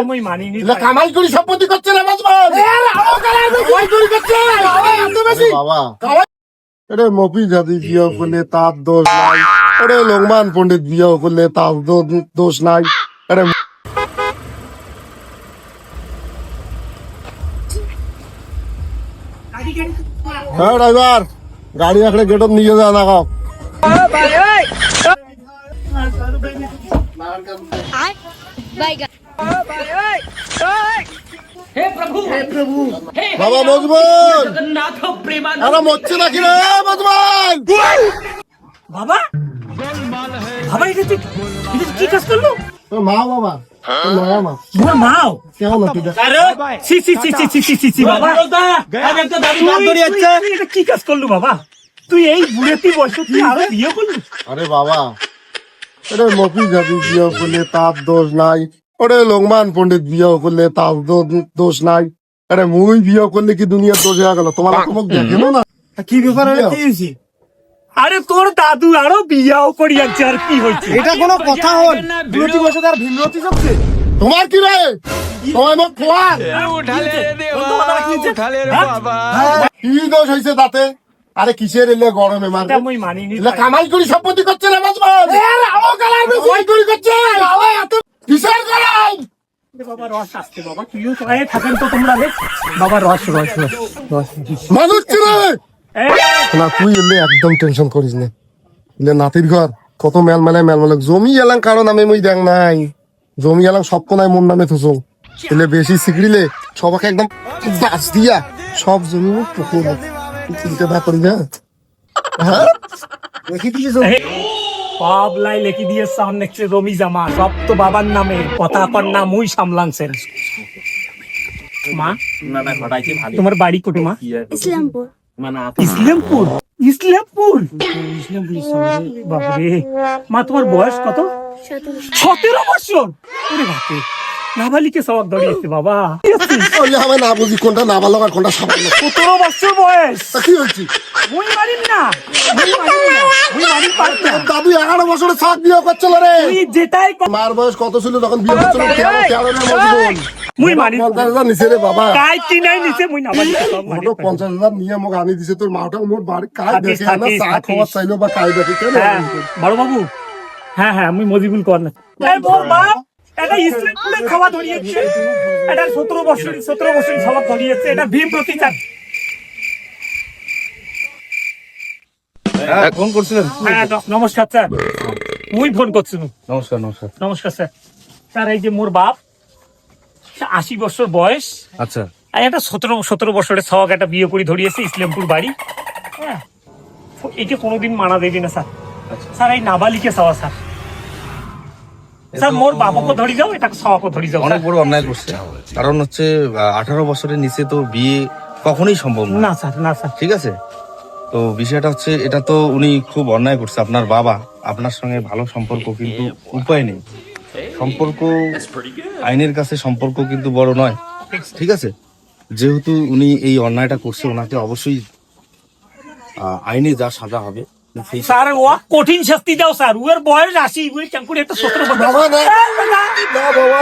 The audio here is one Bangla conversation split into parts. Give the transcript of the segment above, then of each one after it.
আমি মানি নি কামাই করি সম্পত্তি করছে না বাবা আরে মফিজ হাদি বিয়ে করলে তার দোষ নাই আরে লোকমান পণ্ডিত বিয়ে করলে তার দোষ নাই আরে হ্যাঁ ড্রাইভার গাড়ি রাখলে গেট নিয়ে যা না কাপ ভাই ভাই হে প্রভু। হে প্রভু। বাবা মজবুত। জগন্নাথ প্রেমান আরে মচ্ছে নাকি রে মজবুর বাবা? বাবা এটা তুই এটা কি কাজ করল? মা। বাবা। কি কাজ করল তুই এই তুই আরও বিয়ে করলি? আরে বাবা আরে মফি যাবি বিয়ে করলে দোষ নাই। ওটা লোকমান পণ্ডিত বিয়ে করলে তার দোষ নাই। আরে মুই বিয়ে করলে কি দুনিয়ার দোষ হয়ে গেল? তোমার তোমাকে দেখেন না। কি ব্যাপার কি আরে তোর দাদু আরও বিয়াও করি যাচ্ছে আর কি হয়েছে? এটা কোনো কথা হল। বিরতি বসে তার ভিন্নতি চলছে তোমার কি রে? তোমার মুখ খোয়ার কি দোষ হয়েছে তাতে? আরে কিসের এলে গরমে মার এটা মই মানি নি কামাই করি সম্পত্তি করছে না বাজবান কামাই করি করছে। এত কিসের গরম? বাবা রস আসছে বাবা তুইও তো থাকেন তো তোমরা রে বাবা রস রস রস রস। মানুষ কি রে? এই, না তুই এলে একদম টেনশন করিস না। এলে নাতির ঘর কত মেল মেলায় মেল মেলায় জমি এলাম কারও নামে মই দেখ নাই। জমি এলাম সব কোনায় মোর নামে থুসো। এলে বেশি সিকড়িলে সবাকে একদম বাস দিয়া সব জমি পুকুর। চিন্তা না করি না হ্যাঁ? দেখি দিয়েছ এই, সব লাই লেখি দিয়ে সামনে রমি জামা সব তো বাবার নামে কথা নাম না মুই সামলাংছেন মা তোমার বাড়ি কোটে মা? ইসলামপুর। ইসলামপুর? ইসলামপুর? বাপরে। মা তোমার বয়স কত? সতেরো। সতেরো বছর? ওরে বাপরে। নাবালিকে সবাক ধরিয়েছে বাবা। আমি না বুঝি কোনটা না ভালো আর কোনটা সাবান সতেরো বছর বয়স। কি হয়েছে? মুই মারিম না। মুই মারিম না মুই মারিম না। দাদু এগারো বছরের সাত বিয়ে করছিল রে। তুই যেটাই মার বয়স কত ছিল তখন বিয়ে করছিল? তেরো তেরো মজবুল মুই মারিম পঞ্চাশ হাজার নিচে রে বাবা। কাই কি নাই নিচে মুই নাবালিকে মোটো পঞ্চাশ হাজার নিয়ে মোক আনি দিছে তোর মাটা মোর বাড়ি থাকিস, দেখে না চা। খাওয়ার চাইলো বা কাজ দেখে কেন হ্যাঁ বড় বাবু হ্যাঁ হ্যাঁ আমি মজিবুল কর না। এই মোর বাপ। এটা ইসলামপুরে খাওয়া ধরিয়েছে। এটা সতেরো বছর সতেরো বছর ধরিয়েছে। এটা ভীম ফোন করছিলেন? হ্যাঁ নমস্কার স্যার। মুই ফোন করছিল নমস্কার নমস্কার। নমস্কার স্যার। স্যার এই যে মোর বাপ আশি বছর বয়স। আচ্ছা। আর একটা সতেরো সতেরো বছরের একটা বিয়ে করে ধরিয়েছে ইসলামপুর বাড়ি। হ্যাঁ। এটা কোনোদিন মানা দেবে না স্যার। স্যার এই নাবালিকে সওয়া স্যার। স্যার মোর বাবাকে ধরি যাও এটা সবাকে ধরি যাও অনেক বড় অন্যায় করছে। কারণ হচ্ছে আঠারো বছরের নিচে তো বিয়ে কখনোই সম্ভব না স্যার না স্যার। ঠিক আছে? তো বিষয়টা হচ্ছে এটা তো উনি খুব অন্যায় করছে আপনার বাবা। আপনার সঙ্গে ভালো সম্পর্ক কিন্তু উপায় নেই। সম্পর্ক আইনের কাছে সম্পর্ক কিন্তু বড় নয়। ঠিক আছে? যেহেতু উনি এই অন্যায়টা করছে ওনাকে অবশ্যই আইনে যা সাজা হবে স্যার ও কঠিন শাস্তি দাও স্যার। ওর বয়স আশি ওই চাঙ্কুর একটা সতেরো বছর বাবা।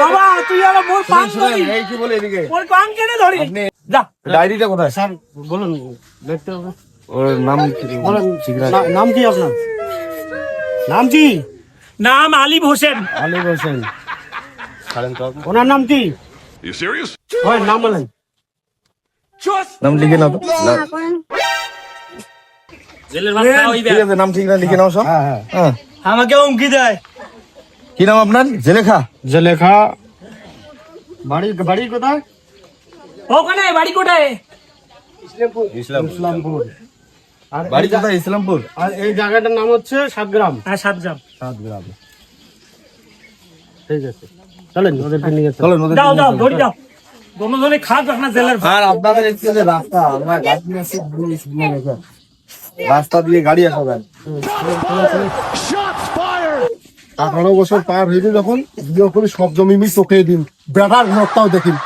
বাবা, তুই আমার মোর পান ধরি এই কি বলে এদিকে? মোর পান কেটে ধরি যা। ডায়েরিটা কোথায়? স্যার বলুন দেখতে হবে। ওর নাম কি? বলেন না- নাম কি আপনার? নাম কি? নাম আলিম হোসেন। আলী হোসেন। ওনার নাম কি? You serious? হয় নাম বলেন। নাম লিখে নাও তো। না করেন ঠিক আছে নাম ঠিক না লিখে নাও সব। হ্যাঁ হ্যাঁ। হ্যাঁ। আমাকে হুমকি দেয়। কি নাম আপনার? জেলেখা? জলেখা। বাড়ি বাড়ি কোথায়? ওখানে বাড়ি কোটায় ইসলামপুর। আর বাড়ি এই কোথায়? ইসলামপুর? আর এই জায়গাটার নাম হচ্ছে সাতগ্রাম। হ্যাঁ সাত সাতগ্রাম। ঠিক আছে। চলেন ওদেরকে নিয়ে চলেন। চলো নদীর যাও দিকে যাও চলো। ধরি যাও দোনো জনে খাক আপনার জেলের আর আপনাদের রাস্তা আমরা নিয়ে। রাস্তা দিয়ে গাড়ি আসা যায়। আঠারো বছর পার হইলে যখন সব জমি মি চোখে দিন। বেড়ার ঘরটাও দেখিন